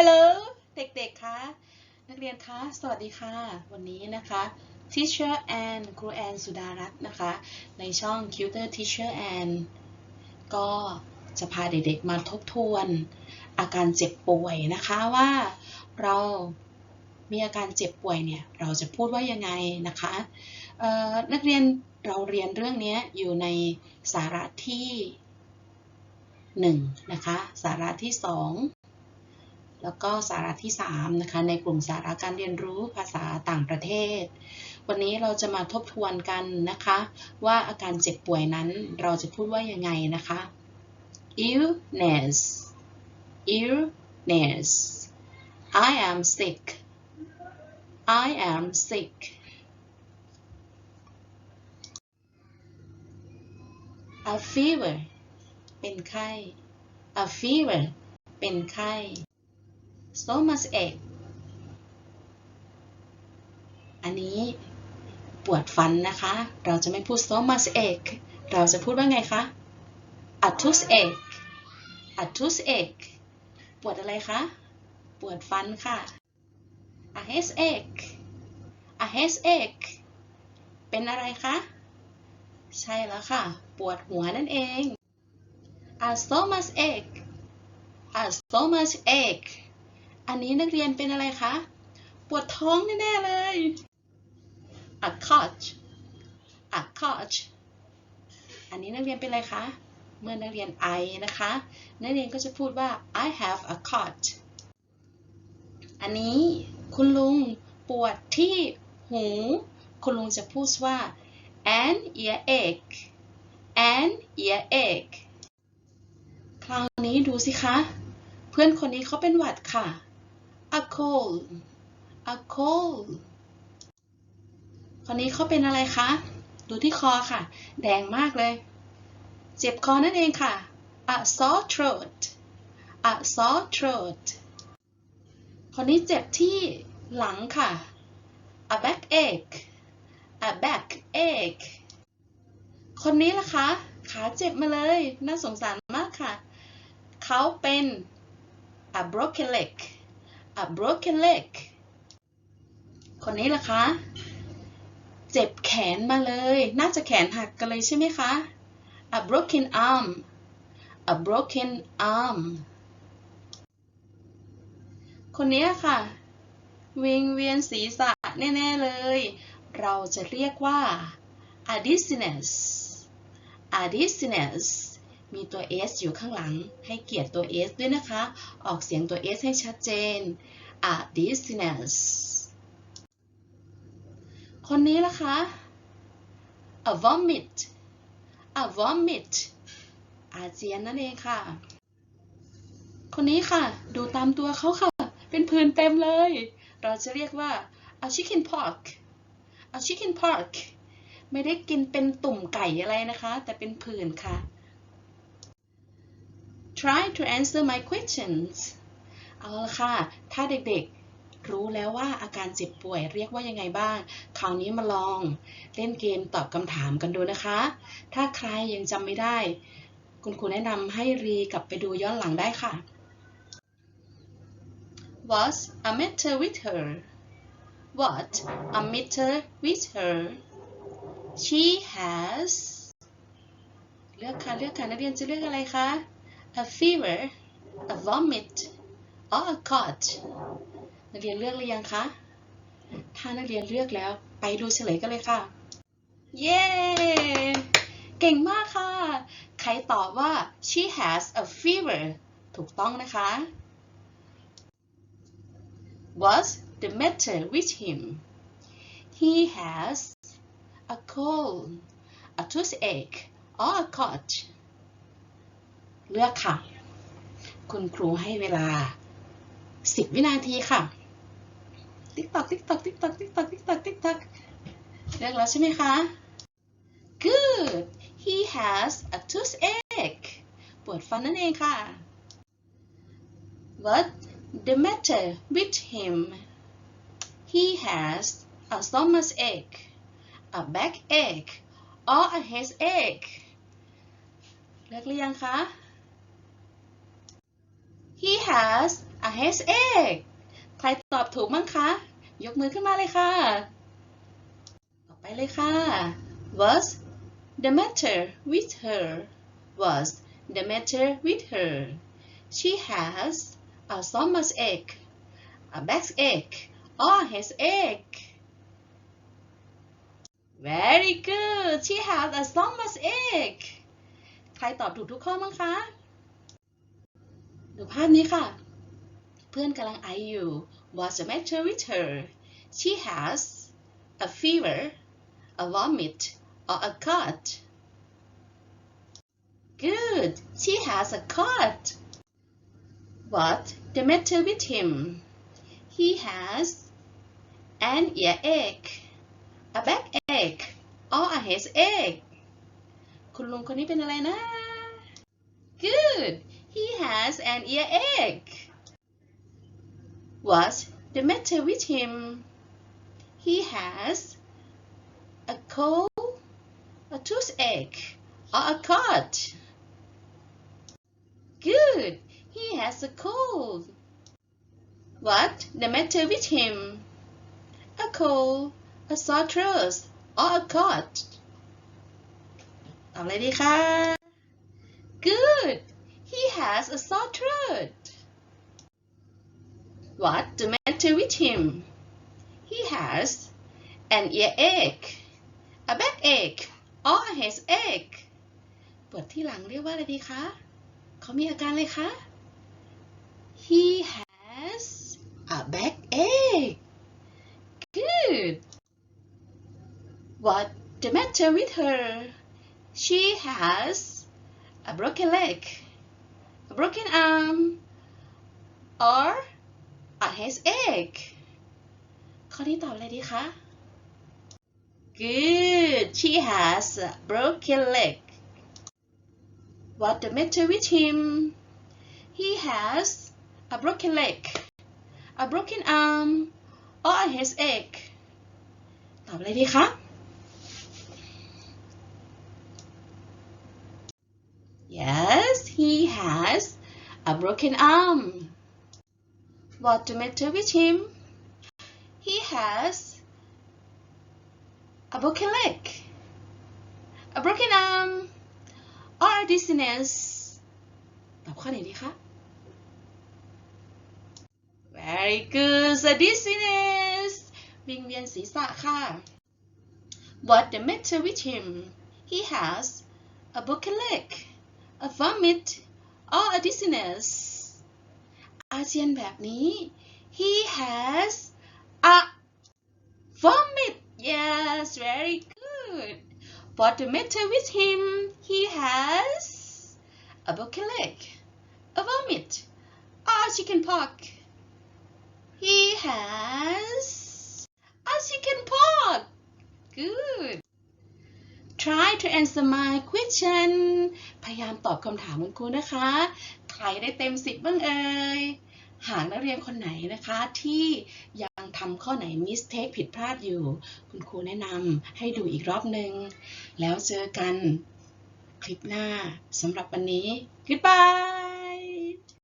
Hello เด็กๆคะนักเรียนคะสวัสดีค่ะ วันนี้นะคะ Teacher Ann ครูแอนสุดารัตน์นะคะ ในช่อง Tutor Teacher Ann ก็จะพาเด็กๆมาทบทวน อาการเจ็บป่วยนะคะว่าเรามีอาการเจ็บป่วยเนี่ยเราจะพูดว่ายังไงนะคะนักเรียนเราเรียนเรื่องนี้อยู่ในสาระที่1นะคะสาระที่2 แล้วก็สาระที่3นะคะในกลุ่มสาระการเรียนรู้ภาษาต่างประเทศ วันนี้เราจะมาทบทวนกันนะคะ ว่าอาการเจ็บป่วยนั้นเราจะพูดว่ายังไงนะคะ illness illness I am sick I am sick a fever เป็นไข้ a fever เป็นไข้ stomach ache อันนี้ปวดฟันนะคะ เราจะไม่พูด stomach ache เราจะพูดว่าไงคะ a toothache a toothache ปวดอะไรคะ ปวดฟันค่ะ a headache a headache เป็นอะไรคะ ใช่แล้วค่ะ ปวดหัวนั่นเอง a stomach ache a stomach ache อันนี้นักเรียนเป็นอะไรคะ ปวดท้องแน่ๆเลย a cough a cough อันนี้นักเรียนเป็นอะไรคะ เมื่อนักเรียนไอนะคะ นักเรียนก็จะพูดว่า I have a cough อันนี้คุณลุงปวดที่หู คุณลุงจะพูดว่า an earache an earache คราวนี้ดูสิคะ เพื่อนคนนี้เขาเป็นหวัดค่ะ a cold a cold คนนี้เขาเป็นอะไรคะ ดูที่คอค่ะ แดงมากเลย เจ็บคอนั่นเองค่ะ a sore throat a sore throat คนนี้เจ็บที่หลังค่ะ a backache a backache คนนี้ล่ะคะ ขาเจ็บมาเลย น่าสงสารมากค่ะ เขาเป็น a broken leg a broken leg คนนี้ล่ะคะ เจ็บแขนมาเลย น่าจะแขนหักกันเลยใช่ไหมคะ a broken arm a broken arm คนนี้ค่ะ วิงเวียนศีรษะแน่ๆเลย เราจะเรียกว่า a dizziness a dizziness มีตัว s อยู่ข้างหลัง ให้เกียรติตัว s ด้วยนะคะ ออกเสียงตัว s ให้ชัดเจน a dizziness คนนี้ล่ะคะ a vomit a vomit อาเจียนนั่นเองค่ะ คนนี้ค่ะ ดูตามตัวเขาค่ะ เป็นผื่นเต็มเลย เราจะเรียกว่า a chicken pox a chicken pox ไม่ได้กินเป็นตุ่มไก่อะไรนะคะ แต่เป็นผื่นค่ะ try to answer my questions เอาละค่ะ ถ้าเด็กๆ รู้แล้วว่าอาการเจ็บป่วยเรียกว่ายังไงบ้าง คราวนี้มาลองเล่นเกมตอบคำถามกันดูนะคะ ถ้าใครยังจำไม่ได้ คุณครูแนะนำให้รีกลับไปดูย้อนหลังได้ค่ะ What's a matter with her What a matter with her She has เลือกค่ะ เลือกค่ะ นักเรียนจะเลือกอะไรคะ a fever a vomit or a cough นักเรียนเลือกหรือยังคะ ถ้านักเรียนเลือกแล้วไปดูเฉลยกันเลยค่ะ เย้ เก่งมากค่ะ ใครตอบว่า she has a fever ถูกต้องนะคะ What's the matter with him? He has a cold, a toothache, or a cough. เลือกค่ะ คุณครูให้เวลา 10 วินาทีค่ะ ติ๊กตอกติ๊กตอกติ๊กตอกติ๊กตอกติ๊กตอกติ๊กตอกเลือกแล้วใช่ไหมคะ Good he has a toothache ปวดฟันนั่นเองค่ะ What the matter with him? He has a stomach ache, a backache, or a headache. เลือกหรือยังคะ He has a has egg ใครตอบถูกมั้งคะ ยกมือขึ้นมาเลยค่ะ ต่อไปเลยค่ะ What's the matter with her What's the matter with her She has a stomach ache a backache or has ache Very good She has a stomach ache ใครตอบถูกทุกข้อมั้งคะ ดูภาพนี้ค่ะ เพื่อนกำลังไออยู่ What's the matter with her She has a fever a vomit or a cut Good She has a cut What the matter with him He has an earache a backache or a headache คุณลุงคนนี้เป็นอะไรนะ Good He has an earache What's the matter with him He has a cold a toothache or a cut Good He has a cold What the matter with him A cold a sore throat or a cut ตอบเลยดีค่ะ Good He has a sore throat What the matter with him He has an earache a backache or a headache ปวดที่หลังเรียกว่าอะไรดีคะ เขามีอาการอะไรคะ He has a backache Good What the matter with her She has a broken leg a broken arm or a headache ข้อนี้ตอบอะไรดีคะ Good she has a broken leg What the matter with him He has a broken leg a broken arm or a headache ตอบอะไรดีคะ Yes, he has a broken arm. What the matter with him? He has a broken leg, a broken arm, or a dizziness. ตอบข้อไหนดีคะ Very good, a dizziness. วิงเวียนศีรษะค่ะ What the matter with him? He has a broken leg, a vomit, or a dizziness. อาเจียนแบบนี้ he has a vomit yes very good what the matter with him he has a broken leg a vomit or chicken pox he has a chicken pox good Try to answer my question พยายามตอบคำถามคุณครูนะคะ ใครได้เต็มสิบบ้างเอ่ย หากนักเรียนคนไหนนะคะที่ยังทำข้อไหนมิสเทคผิดพลาดอยู่ คุณครูแนะนำให้ดูอีกรอบหนึ่ง แล้วเจอกันคลิปหน้าสำหรับวันนี้ goodbye